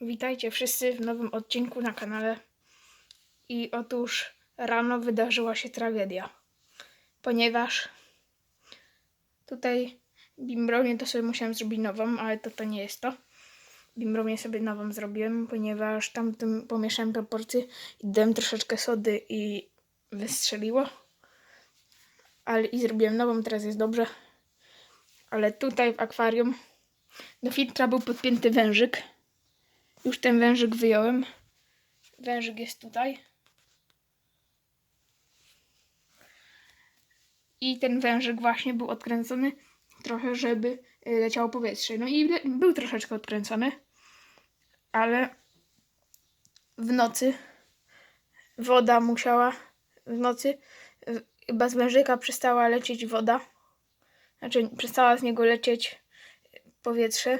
Witajcie wszyscy w nowym odcinku na kanale. I otóż rano wydarzyła się tragedia, ponieważ tutaj bimbrownię to sobie musiałem zrobić nową, ale to to nie jest to. Bimbrownię sobie nową zrobiłem, ponieważ tamtym pomieszałem proporcje i dałem troszeczkę sody i wystrzeliło. Ale i zrobiłem nową, teraz jest dobrze. Ale tutaj w akwarium do filtra był podpięty wężyk. Już ten wężyk wyjąłem. Wężyk jest tutaj. I ten wężyk właśnie był odkręcony trochę, żeby y, leciało powietrze. No i był troszeczkę odkręcony, ale w nocy woda musiała, w nocy y, chyba z wężyka przestała lecieć woda. Znaczy przestała z niego lecieć powietrze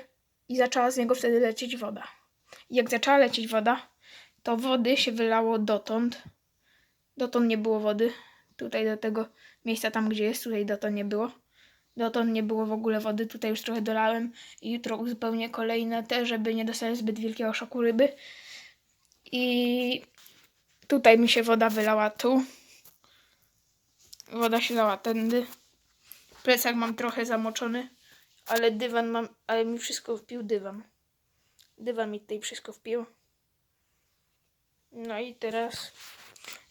i zaczęła z niego wtedy lecieć woda. Jak zaczęła lecieć woda, to wody się wylało dotąd. Dotąd nie było wody. Tutaj do tego miejsca, tam gdzie jest, tutaj dotąd nie było. Dotąd nie było w ogóle wody. Tutaj już trochę dolałem i jutro uzupełnię kolejne te, żeby nie dostały zbyt wielkiego szoku ryby. I tutaj mi się woda wylała tu. Woda się lała tędy. Plecak mam trochę zamoczony, ale dywan mam, ale mi wszystko wpił dywan. Dywan mi tutaj wszystko wpił. No i teraz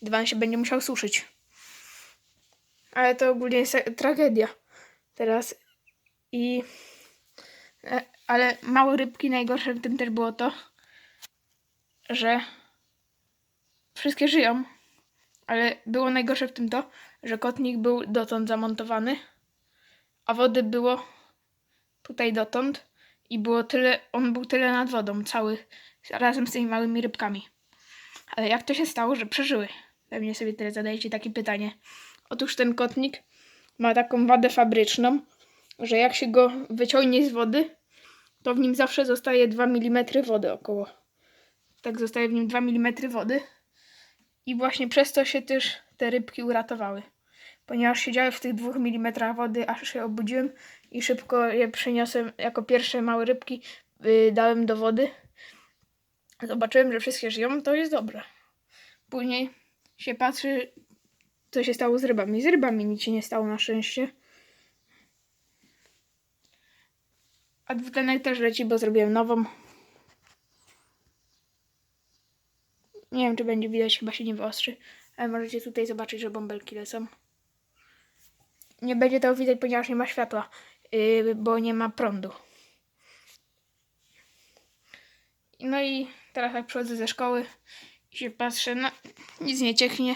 dywan się będzie musiał suszyć. Ale to ogólnie jest tragedia. Teraz i e, ale małe rybki najgorsze w tym też było to, że wszystkie żyją. Ale było najgorsze w tym to, że kotnik był dotąd zamontowany, a wody było tutaj dotąd i było tyle, on był tyle nad wodą cały, razem z tymi małymi rybkami. Ale jak to się stało, że przeżyły? Pewnie sobie teraz zadajecie takie pytanie. Otóż ten kotnik ma taką wadę fabryczną, że jak się go wyciągnie z wody, to w nim zawsze zostaje 2 mm wody około. Tak zostaje w nim 2 mm wody. I właśnie przez to się też te rybki uratowały. Ponieważ siedziały w tych 2 mm wody, aż się obudziłem i szybko je przeniosłem jako pierwsze małe rybki, y, dałem do wody. Zobaczyłem, że wszystkie żyją, to jest dobre. Później się patrzy, co się stało z rybami. Z rybami nic się nie stało na szczęście. A dwutlenek też leci, bo zrobiłem nową. Nie wiem, czy będzie widać, chyba się nie wyostrzy. Ale możecie tutaj zobaczyć, że bąbelki lecą. Nie będzie tego widać, ponieważ nie ma światła, yy, bo nie ma prądu. No i teraz jak przychodzę ze szkoły i się patrzę, no nic nie cieknie,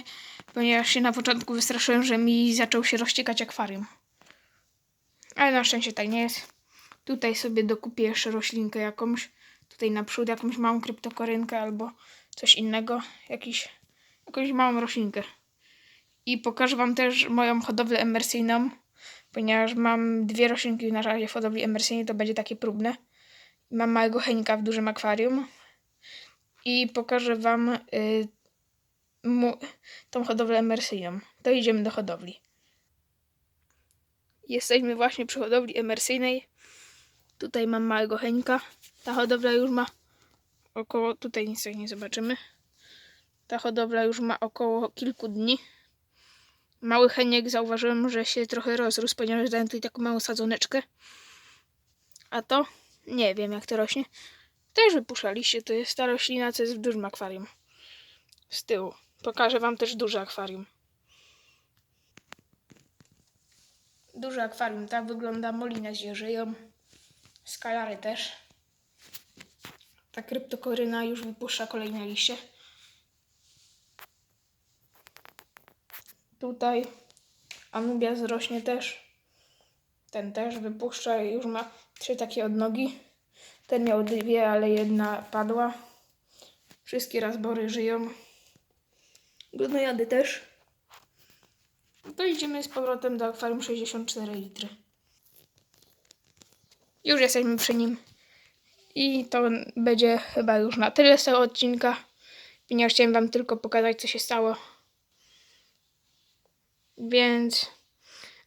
ponieważ się na początku wystraszyłem, że mi zaczął się rozciekać akwarium. Ale na szczęście tak nie jest. Tutaj sobie dokupię jeszcze roślinkę jakąś. Tutaj naprzód jakąś małą kryptokorynkę albo coś innego. Jakiś, jakąś małą roślinkę. I pokażę Wam też moją hodowlę emersyjną, ponieważ mam dwie roślinki na razie w hodowli emersyjnej, to będzie takie próbne. Mam małego henika w dużym akwarium. I pokażę Wam y, mu, tą hodowlę emersyjną. To idziemy do hodowli. Jesteśmy właśnie przy hodowli emersyjnej. Tutaj mam małego henika. Ta hodowla już ma około, tutaj nic nie zobaczymy. Ta hodowla już ma około kilku dni. Mały heniek zauważyłem, że się trochę rozrósł, ponieważ dałem tutaj taką małą sadzoneczkę. A to nie wiem jak to rośnie. Też wypuszczaliście, to jest ta roślina, co jest w dużym akwarium. Z tyłu. Pokażę wam też duże akwarium. Duże akwarium, tak wygląda. Molina żyją. Skalary też. Ta kryptokoryna już wypuszcza kolejne liście. Tutaj Anubia zrośnie też. Ten też wypuszcza i już ma trzy takie odnogi. Ten miał dwie, ale jedna padła. Wszystkie razbory żyją. Glonojady też. To idziemy z powrotem do akwarium 64 litry. Już jesteśmy przy nim. I to będzie chyba już na tyle z tego odcinka. Ponieważ chciałem wam tylko pokazać, co się stało. Więc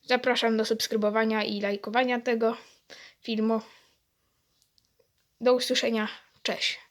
zapraszam do subskrybowania i lajkowania tego filmu. Do usłyszenia. Cześć.